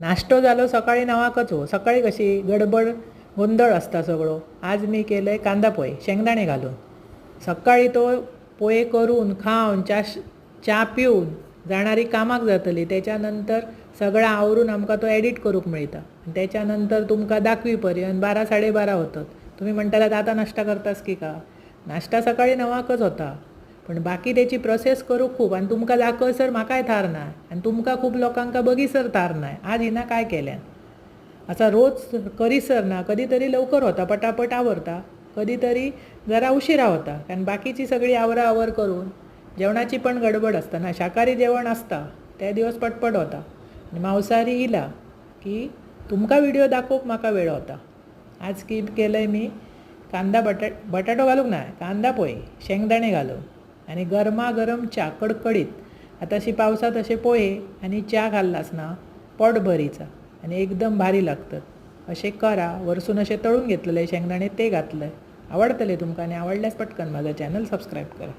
नाश्तो जालो सकाळी णवाकच हो सकाळी कशी? गडबड गोंधळ असता सगळो. आज मी केलंय कांदा पोहे शेंगदाणे घालून. सकाळी तो पोहे करून खावन च्या च्या पिवन जाणारी कामाक जातली. त्याच्यानंतर सगळं आवरून आमकां तो एडिट करूंक मेळटा त्याच्यानंतर तुमकां दाखवी पर्यंत बारा साडेबारा होतात. तुम्ही म्हणटालात आता नाश्ता करतास की का? नाश्ता सकाळी णवाकच होता. पण बाकी त्याची प्रोसेस करूंक खूप. आणि तुमकां दाखयसर म्हाकाय थार ना आणि तुमकां खूप लोकांका बगीसर थार आज हिना काय केल्यान? असा रोज करीसर ना कधीतरी लवकर होता पटापट आवरता. कधीतरी जरा उशिरा होता. कारण बाकीची सगळी आवरा आवर करून जेवणाची पण गडबड असता ना शाकाहारी जेवण असता त्या दिवस पटपट होता. आणि मांसाहारी इला की तुमकां व्हिडिओ दाखोवंक म्हाका वेळ होता. आज स्कीप केलंय मी. कांदा बटा बटाटो घालूंक ना कांदा पोय शेंगदाणे घालून. आणि गरमागरम च्या कडकडीत. आता अशी पावसात असे पोहे आणि च्या खाल्लास ना पोटभरीचा. आणि एकदम भारी लागतात असे करा वरसून असे तळून घेतलेले शेंगदाणे ते घातलं आवडतले तुमकां आणि आवडल्यास पटकन माझा चॅनल सबस्क्राईब करा.